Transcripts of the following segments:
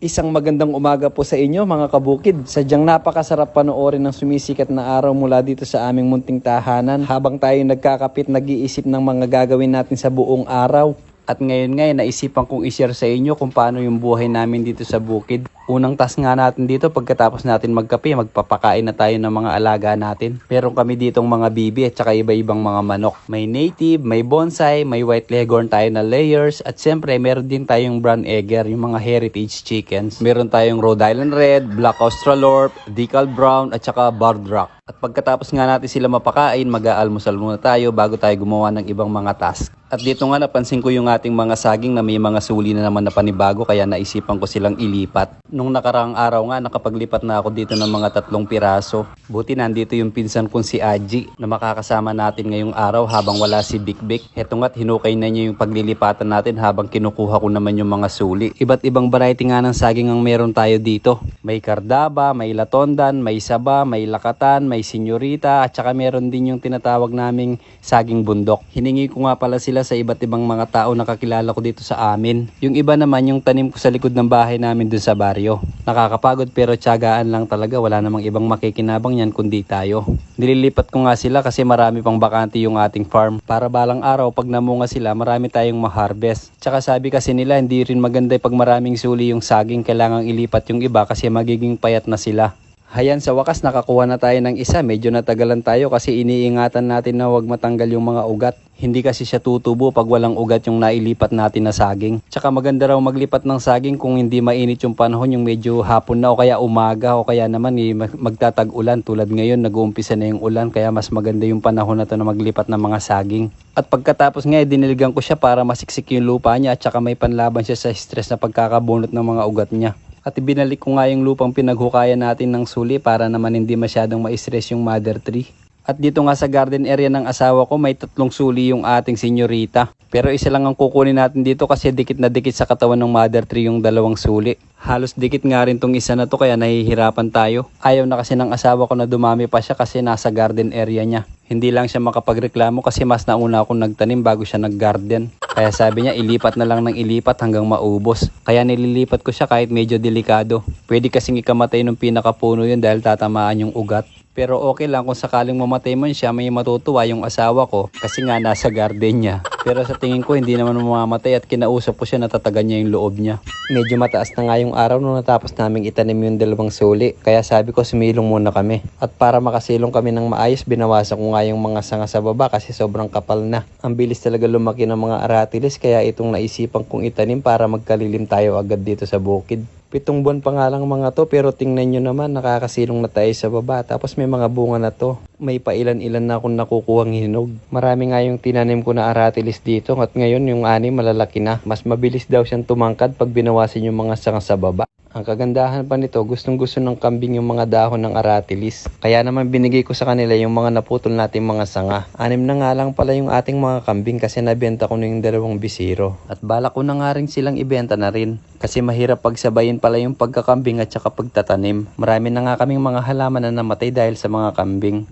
Isang magandang umaga po sa inyo mga kabukid. Sadyang napakasarap panoorin ng sumisikat na araw mula dito sa aming munting tahanan habang tayo nagkakapit nag-iisip ng mga gagawin natin sa buong araw. At ngayon ngayon naisipan kong i-share sa inyo kung paano yung buhay namin dito sa bukid. Unang task nga natin dito pagkatapos natin magkape, magpapakain na tayo ng mga alaga natin. Meron kami ditong mga bibi at saka iba-ibang mga manok. May native, may bonsai, may white leghorn tayo na layers at siyempre meron din tayong brown egger, yung mga heritage chickens. Meron tayong Rhode Island Red, Black Australorp, Decal Brown at saka Barred Rock. At pagkatapos nga natin sila mapakain, mag-aalmusal muna tayo bago tayo gumawa ng ibang mga task. At dito nga napansin ko yung ating mga saging na may mga suli na naman na panibago kaya naisipan ko silang ilipat. Nung nakaraang araw nga nakapaglipat na ako dito ng mga tatlong piraso. Buti nandito yung pinsan kong si Aji na makakasama natin ngayong araw habang wala si Big Big. Heto nga't hinukay na niya yung paglilipatan natin habang kinukuha ko naman yung mga suli. Iba't ibang variety nga ng saging ang meron tayo dito. May kardaba, may latondan, may saba, may lakatan, may senyorita at saka meron din yung tinatawag naming saging bundok. Hiningi ko nga pala sila sa iba't ibang mga tao na kakilala ko dito sa amin. Yung iba naman yung tanim ko sa likod ng bahay namin dun sa baryo. Nakakapagod pero tiyagaan lang talaga. Wala namang ibang makikinabang yan kundi tayo. Nililipat ko nga sila kasi marami pang bakante yung ating farm. Para balang araw pag namunga sila marami tayong ma-harvest. Tsaka sabi kasi nila hindi rin maganda pag maraming suli yung saging. Kailangang ilipat yung iba kasi magiging payat na sila. Hayan sa wakas nakakuha na tayo ng isa. Medyo natagalan tayo kasi iniingatan natin na huwag matanggal yung mga ugat. Hindi kasi siya tutubo pag walang ugat yung nailipat natin na saging. Tsaka maganda raw maglipat ng saging kung hindi mainit yung panahon yung medyo hapon na o kaya umaga o kaya naman eh, mag- magtatag ulan. Tulad ngayon nag-uumpisa na yung ulan kaya mas maganda yung panahon na to na maglipat ng mga saging. At pagkatapos nga eh, diniligan ko siya para masiksik yung lupa niya at tsaka may panlaban siya sa stress na pagkakabunot ng mga ugat niya. At ibinalik ko nga yung lupang pinaghukayan natin ng suli para naman hindi masyadong ma-stress yung mother tree. At dito nga sa garden area ng asawa ko may tatlong suli yung ating senyorita. Pero isa lang ang kukunin natin dito kasi dikit na dikit sa katawan ng mother tree yung dalawang suli. Halos dikit nga rin tong isa na to kaya nahihirapan tayo. Ayaw na kasi ng asawa ko na dumami pa siya kasi nasa garden area niya. Hindi lang siya makapagreklamo kasi mas nauna akong nagtanim bago siya nag-garden. Kaya sabi niya ilipat na lang ng ilipat hanggang maubos. Kaya nililipat ko siya kahit medyo delikado. Pwede kasing ikamatay ng pinakapuno yun dahil tatamaan yung ugat. Pero okay lang kung sakaling mamatay man siya, may matutuwa yung asawa ko kasi nga nasa garden niya. Pero sa tingin ko hindi naman mamamatay at kinausap ko siya natatagan niya yung loob niya. Medyo mataas na nga yung araw nung natapos naming itanim yung dalawang suli. Kaya sabi ko sumilong muna kami. At para makasilong kami ng maayos, binawasan ko nga yung mga sanga sa baba kasi sobrang kapal na. Ang bilis talaga lumaki ng mga aratilis kaya itong naisipan kong itanim para magkalilim tayo agad dito sa bukid. Pitong buwan pa nga lang mga to pero tingnan nyo naman nakakasilong na tayo sa baba tapos may mga bunga na to. May pailan-ilan na akong nakukuhang hinog. Marami nga yung tinanim ko na aratilis dito at ngayon yung ani malalaki na. Mas mabilis daw siyang tumangkad pag binawasin yung mga sanga sa baba. Ang kagandahan pa nito, gustong gusto ng kambing yung mga dahon ng aratilis. Kaya naman binigay ko sa kanila yung mga naputol nating mga sanga. Anim na nga lang pala yung ating mga kambing kasi nabenta ko na yung dalawang bisiro. At bala ko na nga rin silang ibenta na rin. Kasi mahirap pagsabayin pala yung pagkakambing at saka pagtatanim. Marami na nga kaming mga halaman na namatay dahil sa mga kambing.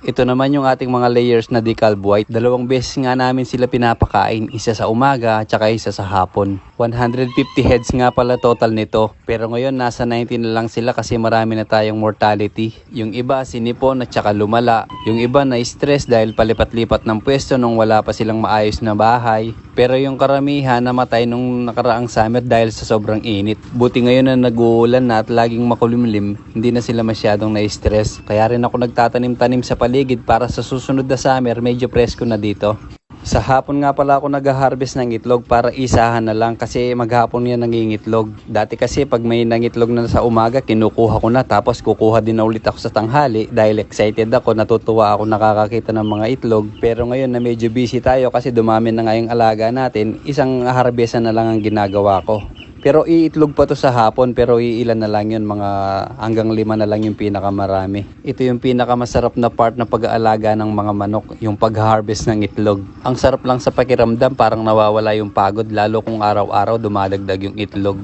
Ito naman yung ating mga layers na decalb white. Dalawang beses nga namin sila pinapakain. Isa sa umaga, tsaka isa sa hapon. 150 heads nga pala total nito. Pero ngayon nasa 90 na lang sila kasi marami na tayong mortality. Yung iba sinipon at tsaka lumala. Yung iba na stress dahil palipat-lipat ng pwesto nung wala pa silang maayos na bahay. Pero yung karamihan namatay nung nakaraang summer dahil sa sobrang init. Buti ngayon na nag-uulan na at laging makulimlim, hindi na sila masyadong na-stress. Kaya rin ako nagtatanim-tanim sa paligid para sa susunod na summer medyo presko na dito. Sa hapon nga pala ako nag-harvest ng itlog para isahan na lang kasi maghapon yan nangingitlog. Dati kasi pag may nangitlog na sa umaga, kinukuha ko na tapos kukuha din na ulit ako sa tanghali dahil excited ako, natutuwa ako nakakakita ng mga itlog. Pero ngayon na medyo busy tayo kasi dumami na nga yung alaga natin, isang harvestan na lang ang ginagawa ko. Pero iitlog pa to sa hapon pero iilan na lang yun mga hanggang lima na lang yung pinakamarami. Ito yung pinakamasarap na part ng pag-aalaga ng mga manok, yung pag-harvest ng itlog. Ang sarap lang sa pakiramdam parang nawawala yung pagod lalo kung araw-araw dumadagdag yung itlog.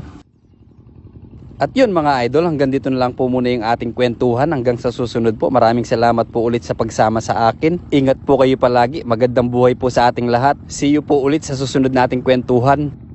At yun mga idol, hanggang dito na lang po muna yung ating kwentuhan. Hanggang sa susunod po, maraming salamat po ulit sa pagsama sa akin. Ingat po kayo palagi, magandang buhay po sa ating lahat. See you po ulit sa susunod nating kwentuhan.